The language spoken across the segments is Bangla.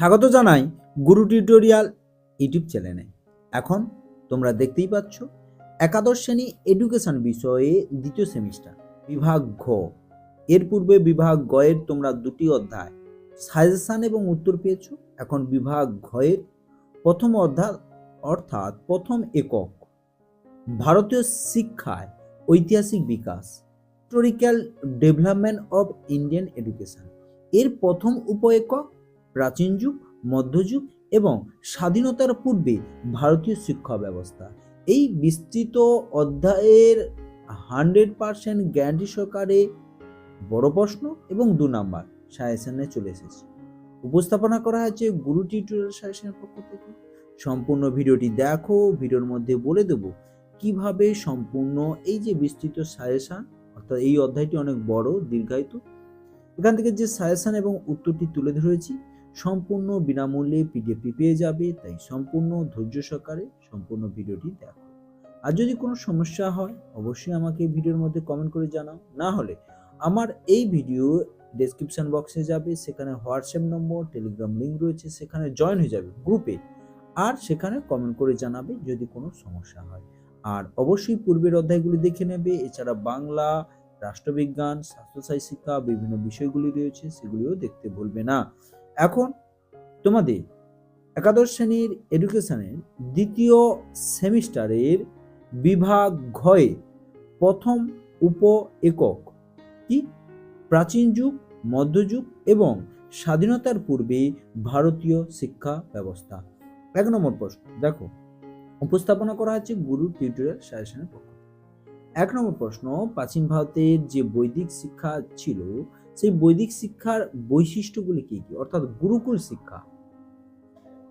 স্বাগত জানাই গুরু টিউটোরিয়াল ইউটিউব চ্যানেলে। এখন তোমরা দেখতেই পাচ্ছ, একাদশ শ্রেণি এডুকেশন বিষয়ে দ্বিতীয় সেমিস্টার বিভাগ ঘ। এর পূর্বে বিভাগ গ এর তোমরা দুটি অধ্যায়, সাজেশন এবং উত্তর পেয়েছ। এখন বিভাগ ঘ এর প্রথম অধ্যায়, অর্থাৎ প্রথম একক, ভারতীয় শিক্ষায় ঐতিহাসিক বিকাশ historical development of Indian education এর প্রথম উপ একক প্রাচীন যুগ মধ্যযুগ এবং স্বাধীনতার পূর্বে ভারতীয় শিক্ষা ব্যবস্থা। এই বিস্তৃত অধ্যায়ের হান্ড্রেড পার্সেন্ট গ্যারান্টি সহকারে বড় প্রশ্ন এবং দু নাম্বার সাজেশনে চলে এসেছে। উপস্থাপনা করা হয়েছে গুরু টিউটোরিয়াল সাজেশনের পক্ষ থেকে। সম্পূর্ণ ভিডিওটি দেখো, ভিডিওর মধ্যে বলে দেব কীভাবে সম্পূর্ণ এই যে বিস্তৃত সাজেশন অর্থাৎ এই অধ্যায়টি অনেক বড়, দীর্ঘায়িত। এখান থেকে যে সাজেশন এবং উত্তরটি তুলে ধরেছি সম্পূর্ণ বিনামূল্যে পিডিএফটি পেয়ে যাবে, তাই সম্পূর্ণ ধৈর্য সহকারে সম্পূর্ণ ভিডিওটি দেখো। আর যদি কোনো সমস্যা হয়, অবশ্যই আমাকে ভিডিওর মধ্যে কমেন্ট করে জানাও। না হলে আমার এই ভিডিও ডেসক্রিপশন বক্সে যাবে, সেখানে হোয়াটসঅ্যাপ নম্বর টেলিগ্রাম লিঙ্ক রয়েছে, সেখানে জয়েন হয়ে যাবে গ্রুপে আর সেখানে কমেন্ট করে জানাবে যদি কোনো সমস্যা হয়। আর অবশ্যই পূর্বের অধ্যায়গুলি দেখে নেবে, এছাড়া বাংলা, রাষ্ট্রবিজ্ঞান স্বাস্থ্যসায়ী শিক্ষা, বিভিন্ন বিষয়গুলি রয়েছে, সেগুলিও দেখতে ভুলবে না। এখন তোমাদের একাদশ শ্রেণির এডুকেশনের দ্বিতীয় সেমিস্টারের বিভাগ ঘয়ে প্রথম উপ একক কি? প্রাচীন যুগ মধ্যযুগ এবং স্বাধীনতার পূর্বে ভারতীয় শিক্ষা ব্যবস্থা। এক নম্বর প্রশ্ন, দেখো, উপস্থাপনা করা হচ্ছে গুরু টিউটোরিয়াল সাজেশনের পক্ষ এক নম্বর প্রশ্ন, প্রাচীন ভারতের যে বৈদিক শিক্ষা ছিল সেই বৈদিক শিক্ষার বৈশিষ্ট্যগুলি কী কী? অর্থাৎ গুরুকুল শিক্ষা।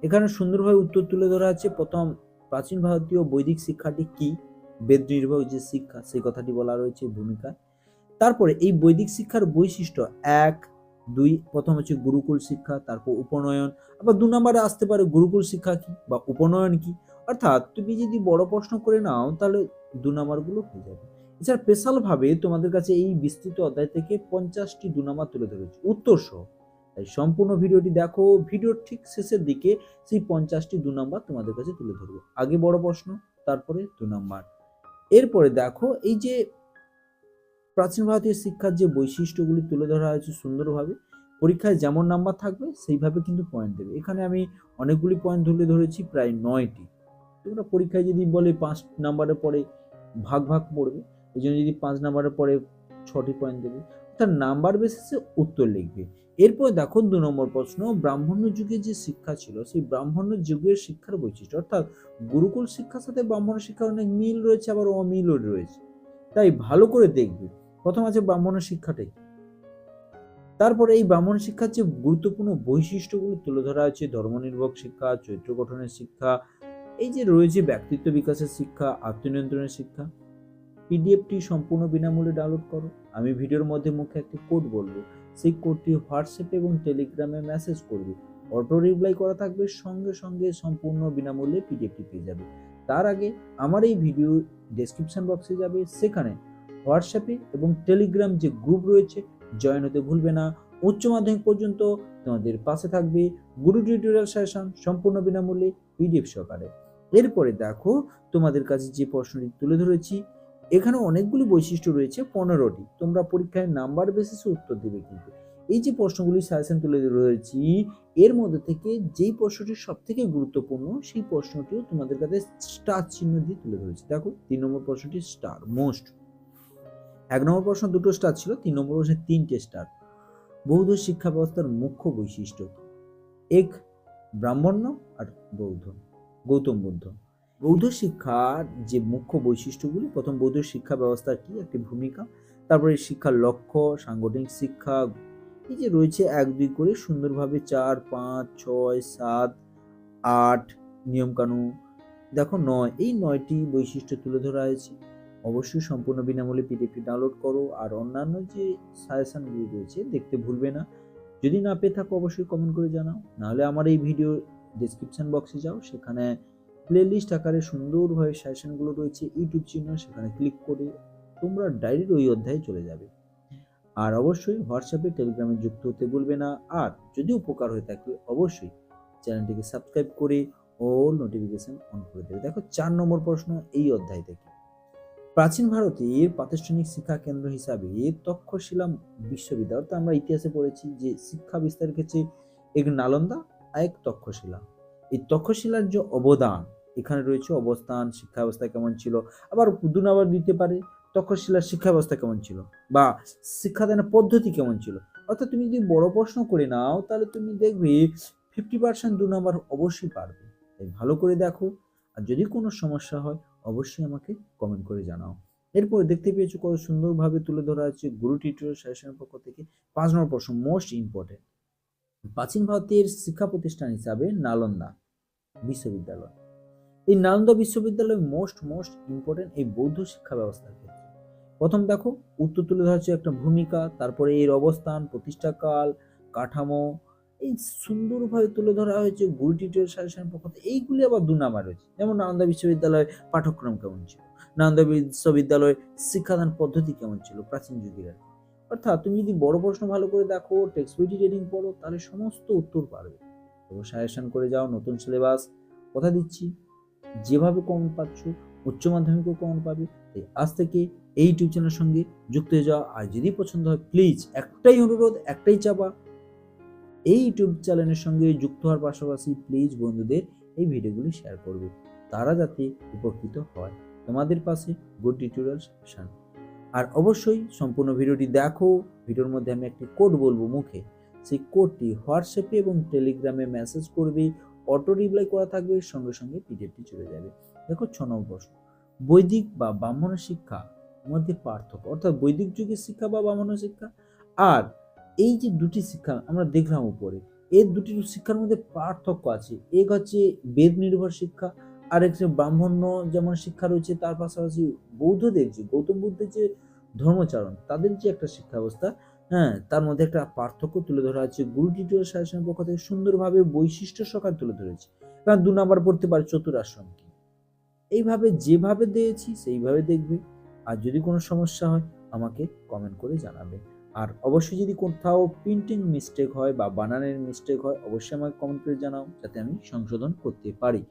এখানে সুন্দরভাবে উত্তর তুলে ধরা আছে প্রথম প্রাচীন ভারতীয় বৈদিক শিক্ষাটি কি? বেদ নির্ভর যে শিক্ষা, সেই কথাটি বলা রয়েছে ভূমিকা তারপরে এই বৈদিক শিক্ষার বৈশিষ্ট্য এক, দুই, প্রথম হচ্ছে গুরুকুল শিক্ষা, তারপর উপনয়ন। আবার দু নম্বরে আসতে পারে গুরুকুল শিক্ষা কি বা উপনয়ন কি? অর্থাৎ তুমি যদি বড় প্রশ্ন করে নাও, তাহলে দু নাম্বারগুলো হয়ে যাবে। এছাড়া স্পেশাল ভাবে তোমাদের কাছে এই বিস্তৃত অধ্যায় থেকে পঞ্চাশটি দু নাম্বার তুলে ধরেছি। উত্তর সহ। তাই সম্পূর্ণ ভিডিওটি দেখো। ভিডিওর ঠিক শেষের দিকে সেই পঞ্চাশটি দু নাম্বার তোমাদের কাছে তুলে ধরবো। আগে বড় প্রশ্ন, তারপরে দু নাম্বার এরপরে দেখো, এই যে প্রাচীন ভারতীয় শিক্ষার যে বৈশিষ্ট্যগুলি তুলে ধরা হয়েছে সুন্দরভাবে, পরীক্ষায় যেমন নাম্বার থাকবে, সেইভাবে কিন্তু পয়েন্ট দেবে। এখানে আমি অনেকগুলি পয়েন্ট তুলে ধরেছি, প্রায় নয়টি। তোমরা পরীক্ষায় যদি বলে পাঁচ নাম্বারের পরে ভাগ ভাগ পড়বে এই জন্য যদি পাঁচ নাম্বারের পরে ছটি পয়েন্ট দেবে তার নাম্বার বেসিসে উত্তর লিখবে। এরপর দেখো দু নম্বর প্রশ্ন, ব্রাহ্মণ্য যুগে যে শিক্ষা ছিল, সেই ব্রাহ্মণ্য যুগের শিক্ষার বৈশিষ্ট্য, অর্থাৎ গুরুকুল শিক্ষার সাথে ব্রাহ্মণ শিক্ষার অনেক মিল রয়েছে, আবার অমিলও রয়েছে। তাই ভালো করে দেখবে। প্রথম আছে ব্রাহ্মণ শিক্ষাটাই তারপরে এই ব্রাহ্মণ শিক্ষার যে গুরুত্বপূর্ণ বৈশিষ্ট্যগুলো তুলে ধরা আছে ধর্মনির্ভর শিক্ষা চরিত্র গঠনের শিক্ষা, এই যে রয়েছে ব্যক্তিত্ব বিকাশের শিক্ষা, আত্মনিয়ন্ত্রণের শিক্ষা পিডিএফটি সম্পূর্ণ বিনামূল্যে ডাউনলোড করো। আমি ভিডিওর মধ্যে মুখে একটি কোড বলব। সেই কোডটি হোয়াটসঅ্যাপে এবং টেলিগ্রামে মেসেজ করবে। অটো রিপ্লাই করা থাকবে, সঙ্গে সঙ্গে সম্পূর্ণ বিনামূল্যে পিডিএফটি পেয়ে যাবে। তার আগে আমার এই ভিডিও ডেসক্রিপশন বক্সে যাবে। সেখানে হোয়াটসঅ্যাপে এবং টেলিগ্রাম যে গ্রুপ রয়েছে জয়েন হতে ভুলবে না। উচ্চ মাধ্যমিক পর্যন্ত তোমাদের পাশে থাকবে। গুরু টিউটোরিয়াল সেশন সম্পূর্ণ বিনামূল্যে পিডিএফ সহকারে। এরপরে দেখো তোমাদের কাছে যে প্রশ্নটি তুলে ধরেছি এখানে অনেকগুলি বৈশিষ্ট্য রয়েছে, পনেরোটি। তোমরা পরীক্ষায় নাম্বার বেসিসে উত্তর দেবে কিন্তু। এই যে প্রশ্নগুলি সাজেশন তুলে রয়েছি, এর মধ্যে থেকে যেই প্রশ্নটি সব থেকে গুরুত্বপূর্ণ, সেই প্রশ্নটিও তোমাদের কাছে স্টার চিহ্ন দিয়ে তুলে ধরেছি। দেখো, তিন নম্বর প্রশ্নটি স্টার, মোস্ট। এক নম্বর প্রশ্ন দুটো স্টার ছিল, তিন নম্বর প্রশ্নে তিনটে স্টার। বৌদ্ধ শিক্ষা ব্যবস্থার মুখ্য বৈশিষ্ট্য। এক ব্রাহ্মণ্য আর বৌদ্ধ, গৌতম বুদ্ধ। বৌদ্ধ শিক্ষার যে মুখ্য বৈশিষ্ট্যগুলি, প্রথম বৌদ্ধ শিক্ষা ব্যবস্থা কি একটি ভূমিকা? তারপরে শিক্ষার লক্ষ্য, সাংগঠনিক শিক্ষা, এই যে রয়েছে এক, দুই করে সুন্দরভাবে চার, পাঁচ, ছয়, সাত, আট নিয়মকানুন। দেখো নয়, এই নয়টি বৈশিষ্ট্য তুলে ধরা হয়েছে। অবশ্যই সম্পূর্ণ বিনামূল্যে পিডিএফটি ডাউনলোড করো আর অন্যান্য যে সাজেশনগুলি রয়েছে দেখতে ভুলবে না। যদি না পেয়ে থাকো অবশ্যই কমেন্ট করে জানাও। নাহলে আমার এই ভিডিও ডিসক্রিপশন বক্সে যাও, সেখানে প্লেলিস্ট আকারে সুন্দরভাবে সাজেশনগুলো রয়েছে ইউটিউব চ্যানেল সেখানে ক্লিক করে তোমরা ডাইরেক্ট ওই অধ্যায়ে চলে যাবে। আর অবশ্যই হোয়াটসঅ্যাপে টেলিগ্রামে যুক্ত হতে ভুলবে না। আর যদি উপকার হয়ে থাকে, অবশ্যই চ্যানেলটিকে সাবস্ক্রাইব করে অল নোটিফিকেশন অন করে দেবে। দেখো, চার নম্বর প্রশ্ন এই অধ্যায় থেকে। প্রাচীন ভারতের প্রাতিষ্ঠানিক শিক্ষা কেন্দ্র হিসাবে তক্ষশিলা বিশ্ববিদ্যালয়, অর্থাৎ আমরা ইতিহাসে পড়েছি যে শিক্ষা বিস্তার ক্ষেত্রে এক নালন্দা, আর এক তক্ষশিলা। এই তক্ষশিলার যে অবদান এখানে রয়েছে অবস্থান, শিক্ষা ব্যবস্থা কেমন ছিল? আবার দুন আবার দিতে পারে, তক্ষশিলার শিক্ষা ব্যবস্থা কেমন ছিল? বা শিক্ষাদানের পদ্ধতি কেমন ছিল? অর্থাৎ তুমি যদি বড় প্রশ্ন করে নাও, তাহলে তুমি দেখবে ফিফটি পার্সেন্ট দু নম্বর অবশ্যই পারবে। তাই ভালো করে দেখো। আর যদি কোনো সমস্যা হয়, অবশ্যই আমাকে কমেন্ট করে জানাও। এরপর দেখতে পেয়েছ কত সুন্দরভাবে তুলে ধরা আছে গুরু টিউটোরিয়াল সাজেশনের পক্ষ থেকে পাঁচ নম্বর প্রশ্ন মোস্ট ইম্পর্টেন্ট প্রাচীন ভারতের শিক্ষা প্রতিষ্ঠান হিসাবে নালন্দা বিশ্ববিদ্যালয়। এই নালন্দা বিশ্ববিদ্যালয় মোস্ট মোস্ট ইম্পর্টেন্ট এই বৌদ্ধ শিক্ষা ব্যবস্থার ক্ষেত্রে। প্রথম দেখো, উত্তর তুলে ধরা একটা ভূমিকা, তারপরে এর অবস্থান, প্রতিষ্ঠাকাল, কাঠামো, এই সুন্দরভাবে তুলে ধরা হয়েছে গুরু টিউটোরিয়াল সাজেশন পক্ষ থেকে। এইগুলি আবার দু নাম্বার রয়েছে। যেমন নালন্দা বিশ্ববিদ্যালয় পাঠ্যক্রম কেমন ছিল? নালন্দা বিশ্ববিদ্যালয় শিক্ষাদান পদ্ধতি কেমন ছিল? প্রাচীন যুগের আর অর্থাৎ তুমি যদি বড় প্রশ্ন ভালো করে দেখো টেক্সট বইটি রিডিং পড়ো, তাহলে সমস্ত উত্তর পারবে। এবং সাজেশন করে যাও, নতুন সিলেবাস কথা দিচ্ছি। যেভাবে কমন পাচ্ছ, উচ্চ মাধ্যমিকও কমন পাবে, তাই আজ থেকে এই ইউটিউব চ্যানেলের সঙ্গে যুক্ত হয়ে যাও। আর যদি পছন্দ হয় প্লিজ একটাই অনুরোধ, একটাই চাপা এই ইউটিউব চ্যানেলের সঙ্গে যুক্ত হওয়ার পাশাপাশি প্লিজ বন্ধুদের এই ভিডিওগুলি শেয়ার করবে, তারা যাতে উপকৃত হয় তোমাদের পাশে গুড টিউটোরিয়াল সেকশন আর অবশ্যই সম্পূর্ণ ভিডিওটি দেখো, ভিডিওর মধ্যে আমি একটি কোড বলব মুখে, সেই কোডটি হোয়াটসঅ্যাপে এবং টেলিগ্রামে মেসেজ করবে অটো রিপ্লাই করা থাকবে সঙ্গে সঙ্গে পিডিএফটি চলে যাবে। দেখো ছ নম্বর প্রশ্ন। বৈদিক বা ব্রাহ্মণ শিক্ষা মধ্যে পার্থক্য, অর্থাৎ বৈদিক যুগের শিক্ষা বা ব্রাহ্মণ শিক্ষা। আর এই যে দুটি শিক্ষা আমরা দেখলাম উপরে, এর দুটি শিক্ষার মধ্যে পার্থক্য আছে। এক হচ্ছে বেদ নির্ভর শিক্ষা, আর একটা ব্রাহ্মণ্য যেমন শিক্ষা রয়েছে, তার পাশাপাশি বৌদ্ধদের যে, গৌতম বুদ্ধের যে ধর্মচারণ, তাদের যে একটা শিক্ষা ব্যবস্থা হ্যাঁ তার মধ্যে একটা পার্থক্য তুলে ধরা আছে গুরু টিউটোরিয়াল সাজেশনের পক্ষ থেকে সুন্দরভাবে বৈশিষ্ট্য সকাল তুলে ধরেছে। কারণ দু নাম্বার পড়তে পারে চতুরাশ্রম কি? এইভাবে যেভাবে দিয়েছি, সেইভাবে দেখবে। আর যদি কোনো সমস্যা হয়, আমাকে কমেন্ট করে জানাবে। আর অবশ্যই যদি কোথাও প্রিন্টিং মিস্টেক হয় বা বানানের মিস্টেক হয়, অবশ্যই আমাকে কমেন্ট করে জানাও, যাতে আমি সংশোধন করতে পারি।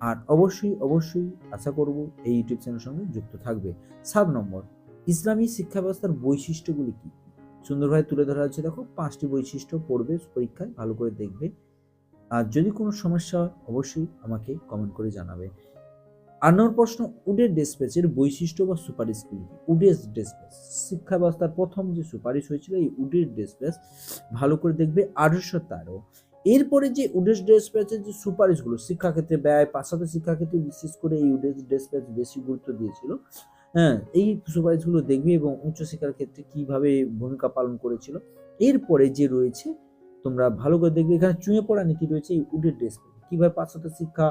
আর অবশ্যই অবশ্যই আশা করব এই ইউটিউব চ্যানেলের সঙ্গে যুক্ত থাকবে। সাত নম্বর, ইসলামী শিক্ষা ব্যবস্থার বৈশিষ্ট্যগুলি কি? সুন্দরভাবে তুলে ধরা হচ্ছে দেখো, পাঁচটি বৈশিষ্ট্য পড়বে পরীক্ষায়, ভালো করে দেখবে। আর যদি কোনো সমস্যা হয়, অবশ্যই আমাকে কমেন্ট করে জানাবে। আট নম্বর প্রশ্ন, উডের ডেসপেচের বৈশিষ্ট্য বা সুপারিশগুলি কি? উডেস ডেসপেস শিক্ষা ব্যবস্থার প্রথম যে সুপারিশ হয়েছিল, এই উডের ডেসপেস ভালো করে দেখবে। আঠারোশো তেরো, এরপরে যে উডেস ডেসপ্যাচের যে সুপারিশগুলো, শিক্ষাক্ষেত্রে ব্যয়, পাশ্চাত্য শিক্ষাক্ষেত্রে বিশেষ করে এই উডেস ডেসপ্যাচ বেশি গুরুত্ব দিয়েছিল হ্যাঁ এই সুপারিশগুলো দেখবে এবং উচ্চশিক্ষার ক্ষেত্রে কীভাবে ভূমিকা পালন করেছিল। এরপরে যে রয়েছে, তোমরা ভালো করে দেখবে, এখানে চুঁয়ে পড়া নীতি রয়েছে এই উডের ড্রেস কীভাবে পাশ্চাত্য শিক্ষা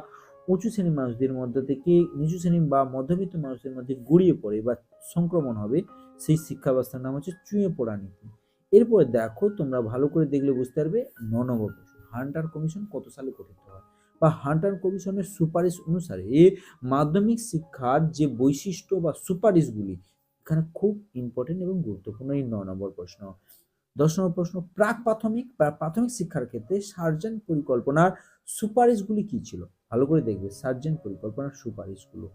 উঁচু শ্রেণির মানুষদের মধ্যে থেকে নিচু শ্রেণি বা মধ্যবিত্ত মানুষদের মধ্যে গড়িয়ে পড়ে বা সংক্রমণ হবে, সেই শিক্ষা ব্যবস্থার নাম হচ্ছে চুঁয়ে পড়া নীতি। এরপরে দেখো, তোমরা ভালো করে দেখলে বুঝতে পারবে, ন হান্টার কমিশন কত সালে গঠিত হয়? বা হান্টার কমিশনের সুপারিশ অনুসারে মাধ্যমিক শিক্ষার যে বৈশিষ্ট্য বা সুপারিশগুলি, এখানে খুব ইম্পর্টেন্ট এবং গুরুত্বপূর্ণ এই ন নম্বর প্রশ্ন। দশ নম্বর প্রশ্ন, প্রাক প্রাথমিক প্রাথমিক শিক্ষার ক্ষেত্রে সার্জেন্ট পরিকল্পনার সুপারিশগুলি কি ছিল? ভালো করে দেখবে, সার্জেন্ট পরিকল্পনার সুপারিশগুলো।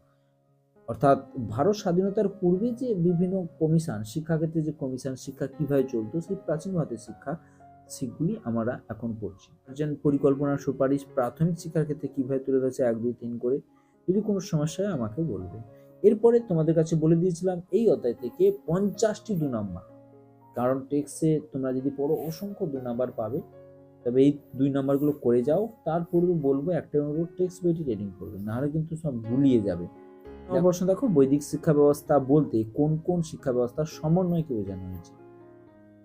অর্থাৎ ভারত স্বাধীনতার পূর্বে যে বিভিন্ন কমিশন, শিক্ষাক্ষেত্রে যে কমিশন, শিক্ষা কীভাবে চলতো, সেই প্রাচীন ভারতের শিক্ষা সেগুলি আমরা এখন পড়ছি। সার্জেন্ট পরিকল্পনার সুপারিশ প্রাথমিক শিক্ষার ক্ষেত্রে কীভাবে তুলে ধরেছে এক দুই তিন করে যদি কোনো সমস্যা হয় আমাকে বলবে। এরপরে তোমাদের কাছে বলে দিয়েছিলাম এই অধ্যায় থেকে পঞ্চাশটি দু নাম্বার। কারণ টেক্সে তোমরা যদি পড়ো অসংখ্য দু নাম্বার পাবে। তবে এই দুই নাম্বারগুলো করে যাও তার পূর্বে বলব একটা অনুরোধ টেক্সট বইটি রিডিং করবে নাহলে কিন্তু সব ভুলিয়ে যাবে। প্রশ্ন দেখো বৈদিক শিক্ষা ব্যবস্থা বলতে কোন কোন শিক্ষা ব্যবস্থার সমন্বয়কে বোঝানো হয়েছে?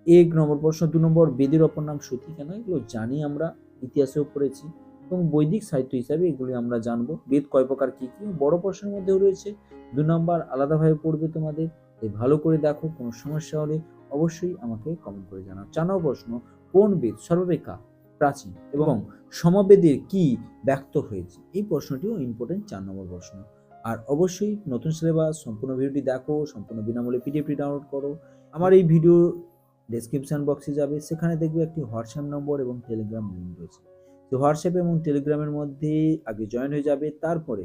এক নম্বর প্রশ্ন, দু নম্বর বেদের অপর নাম সতী কেন? এগুলো জানি আমরা, ইতিহাসেও পড়েছি এবং বৈদিক সাহিত্য হিসাবে এগুলি আমরা জানব। বেদ কয় প্রকার, কী কী? বড় প্রশ্নের মধ্যেও রয়েছে, দু নম্বর আলাদাভাবে পড়বে তোমাদের, তাই ভালো করে দেখো, কোনো সমস্যা হলে অবশ্যই আমাকে কমেন্ট করে জানাও। নম্বর প্রশ্ন, কোন বেদ সর্বাপেক্ষা প্রাচীন এবং সমবেদের কি ব্যক্ত হয়েছে? এই প্রশ্নটিও ইম্পর্টেন্ট চার নম্বর প্রশ্ন। আর অবশ্যই নতুন সিলেবাস, সম্পূর্ণ ভিডিওটি দেখো, সম্পূর্ণ বিনামূল্যে পিডিএফটি ডাউনলোড করো। আমার এই ভিডিও ডেসক্রিপশন বক্সে যাবে। সেখানে দেখবে একটি হোয়াটসঅ্যাপ নম্বর এবং টেলিগ্রাম লিঙ্ক রয়েছে। তো হোয়াটসঅ্যাপ এবং টেলিগ্রামের মধ্যে আগে জয়েন হয়ে যাবে। তারপরে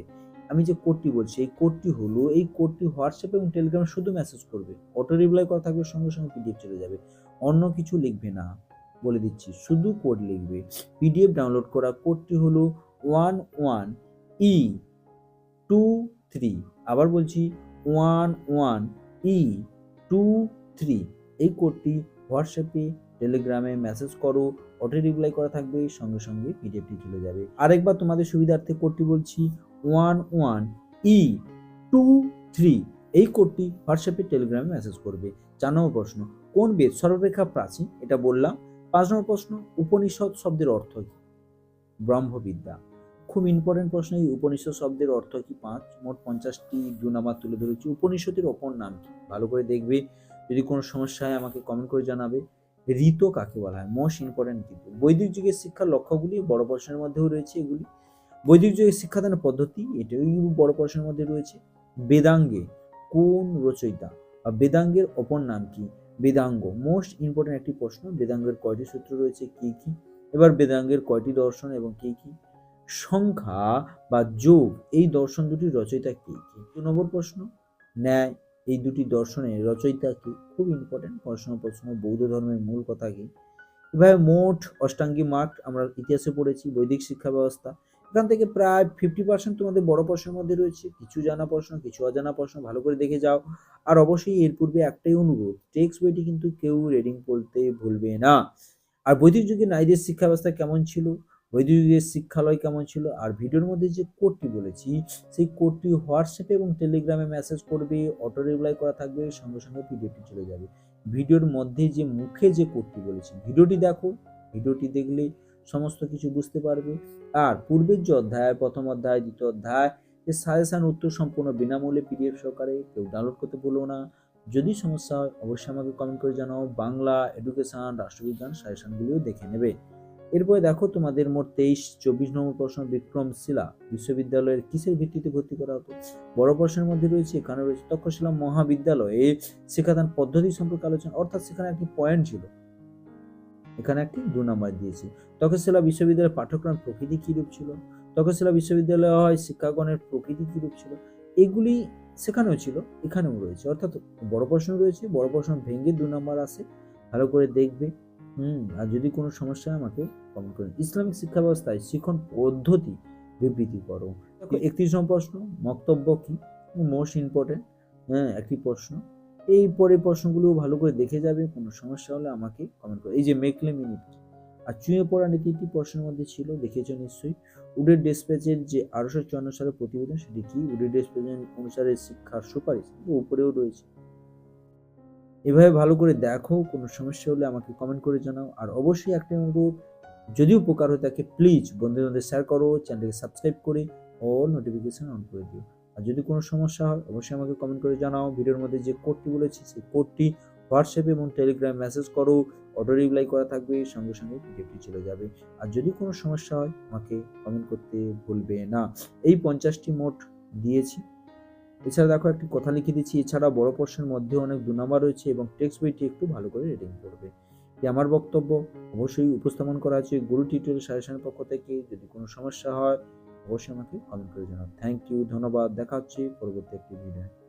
আমি যে কোডটি বলছি, এই কোডটি হলো, এই কোডটি হোয়াটসঅ্যাপ এবং টেলিগ্রামে শুধু মেসেজ করবে। অটো রিপ্লাই করা থাকবে, সঙ্গে সঙ্গে পিডিএফ চলে যাবে। অন্য কিছু লিখবে না, বলে দিচ্ছি। শুধু কোড লিখবে। পিডিএফ ডাউনলোড করা কোডটি হলো one one E two three আবার বলছি one one E two three এই কোডটি হোয়াটসঅ্যাপে, টেলিগ্রামে মেসেজ করো, অটো রিপ্লাই করা থাকবে, সঙ্গে সঙ্গে পিডিএফটি চলে যাবে। আরেকবার তোমাদের সুবিধার্থে কোডটি বলছি, one one E two three. এই কোডটি হোয়াটসঅ্যাপে, টেলিগ্রামে মেসেজ করবে। চার নম্বর প্রশ্ন, কোন বেদ সর্বাপেক্ষা প্রাচীন? এটা বললাম। পাঁচ নম্বর প্রশ্ন উপনিষদ শব্দের অর্থ কি? ব্রহ্মবিদ্যা। খুব ইম্পর্টেন্ট প্রশ্ন, এই উপনিষদ শব্দের অর্থ কি? পাঁচ মোট পঞ্চাশটি দু নাম্বার তুলে ধরেছি। উপনিষদের অপর নাম কি? ভালো করে দেখবে। যদি কোনো সমস্যা হয় আমাকে কমেন্ট করে জানাবে, ঋত কাকে বলা হয়? মোস্ট ইম্পর্টেন্ট কিন্তু। বৈদিক যুগের শিক্ষার লক্ষ্যগুলি বড় প্রশ্নের মধ্যেও রয়েছে এগুলি। বৈদিক যুগের শিক্ষাদানের পদ্ধতি এটাও বড় প্রশ্নের মধ্যে রয়েছে। বেদাঙ্গে কোন রচয়িতা বা বেদাঙ্গের অপর নাম কি? বেদাঙ্গ। মোস্ট ইম্পর্টেন্ট একটি প্রশ্ন, বেদাঙ্গের কয়টি সূত্র রয়েছে, কি কি? এবার বেদাঙ্গের কয়টি দর্শন এবং কি কি? সংখ্যা বা যোগ, এই দর্শন দুটির রচয়িতা কি কি? দু নম্বর প্রশ্ন, ন্যায় এই দুটি দর্শনের রচয়িতা কি খুব ইম্পর্টেন্ট প্রশ্ন প্রশ্ন, বৌদ্ধ ধর্মের মূল কথা কি? এভাবে মোট অষ্টাঙ্গী মাঠ আমরা ইতিহাসে পড়েছি, বৈদিক শিক্ষা ব্যবস্থা। এখান থেকে প্রায় ফিফটি পার্সেন্ট তোমাদের বড় প্রশ্নের মধ্যে রয়েছে, কিছু জানা প্রশ্ন, কিছু অজানা প্রশ্ন, ভালো করে দেখে যাও। আর অবশ্যই এর পূর্বে একটাই অনুরোধ টেক্সট বইটি কিন্তু কেউ রেডিং পড়তে ভুলবে না। আর বৈদিক যুগে নারীদের শিক্ষা ব্যবস্থা কেমন ছিল? বৈদিক যুগের শিক্ষালয় কেমন ছিল? আর ভিডিওর মধ্যে যে কোডটি বলেছি, সেই কোডটি হোয়াটসঅ্যাপে এবং টেলিগ্রামে মেসেজ করবে অটো রিপ্লাই করা থাকবে, সঙ্গে সঙ্গে পিডিএফটি চলে যাবে। ভিডিওর মধ্যে যে মুখে যে কোডটি বলেছি, ভিডিওটি দেখো। ভিডিওটি দেখলে সমস্ত কিছু বুঝতে পারবে। আর পূর্বের যে অধ্যায়, প্রথম অধ্যায়, দ্বিতীয় অধ্যায় যে সাজেশান উত্তর সম্পূর্ণ বিনামূল্যে পিডিএফ সহকারে কেউ ডাউনলোড করতে ভুলো না। যদি সমস্যা হয়, অবশ্যই আমাকে কমেন্ট করে জানাও। বাংলা এডুকেশন রাষ্ট্রবিজ্ঞান সাজেশনগুলিও দেখে নেবে। এরপরে দেখো তোমাদের মোট তেইশ, চব্বিশ নম্বর প্রশ্ন বিক্রমশিলা বিশ্ববিদ্যালয়ের কিসের ভিত্তিতে ভর্তি করা হতো? বড় প্রশ্নের মধ্যে রয়েছে, এখানে রয়েছে তক্ষশিলা মহাবিদ্যালয়ে শিক্ষাদান পদ্ধতি সম্পর্কে আলোচনা, অর্থাৎ সেখানে একটি পয়েন্ট ছিল। এখানে একটি দু নম্বর দিয়েছি। তক্ষশিলা বিশ্ববিদ্যালয়ের পাঠ্যক্রম প্রকৃতি কিরূপ ছিল? তক্ষশিলা বিশ্ববিদ্যালয় হয় শিক্ষাগণের প্রকৃতি কিরূপ ছিল? এগুলি সেখানেও ছিল, এখানেও রয়েছে। অর্থাৎ বড় প্রশ্ন রয়েছে, বড় প্রশ্ন ভেঙে দু নম্বর আসে। ভালো করে দেখবে। হুম, আর যদি কোনো সমস্যা আমাকে কমেন্ট করুন ইসলামিক শিক্ষা ব্যবস্থায় শিক্ষণ পদ্ধতি বিবৃতি করো। একত্রিশ নম্বর প্রশ্ন বক্তব্য কি? মোস্ট ইম্পর্টেন্ট হ্যাঁ একটি প্রশ্ন। এই পরে প্রশ্নগুলো ভালো করে দেখে যাবে কোনো সমস্যা হলে আমাকে কমেন্ট করো। এই যে মেকলে মিনিট। আর চুঁয়ে পড়া নীতিটি প্রশ্নের মধ্যে ছিল দেখেছ নিশ্চয়ই? উডের ডেসপেচের যে আঠারোশো চুয়ান্ন সালের প্রতিবেদন সেটি কি? উডের ডেসপেচের অনুসারে শিক্ষার সুপারিশ উপরেও রয়েছে। এভাবে ভালো করে দেখো কোনো সমস্যা হলে আমাকে কমেন্ট করে জানাও। আর অবশ্যই একটা অনুরোধ যদি উপকার হয়ে থাকে প্লিজ বন্ধুদের শেয়ার করো চ্যানেলকে সাবস্ক্রাইব করে ও নোটিফিকেশন অন করে দিও। আর যদি কোনো সমস্যা হয়, অবশ্যই আমাকে কমেন্ট করে জানাও। ভিডিওর মধ্যে যে কোডটি বলেছি, সেই কোডটি হোয়াটসঅ্যাপ এবং টেলিগ্রাম মেসেজ করো। অটো রিপ্লাই করা থাকবে, সঙ্গে সঙ্গে পিডিএফটি চলে যাবে। আর যদি কোনো সমস্যা হয়, আমাকে কমেন্ট করতে ভুলবে না। এই পঞ্চাশটি মোট দিয়েছি। এছাড়া দেখো, একটি কথা লিখে দিচ্ছি, এছাড়া বড় প্রশ্নের মধ্যে অনেক দু নাম্বার রয়েছে এবং টেক্সট বইটি একটু ভালো করে রিডিং করবে। এটি আমার বক্তব্য অবশ্যই উপস্থাপন করা আছে গুরু টিউটোরিয়াল সাজেশনের পক্ষ থেকে। যদি কোনো সমস্যা হয়, অবশ্যই আমাকে কমেন্ট করে জানাও থ্যাংক ইউ ধন্যবাদ। দেখা হচ্ছে পরবর্তী একটি ভিডিও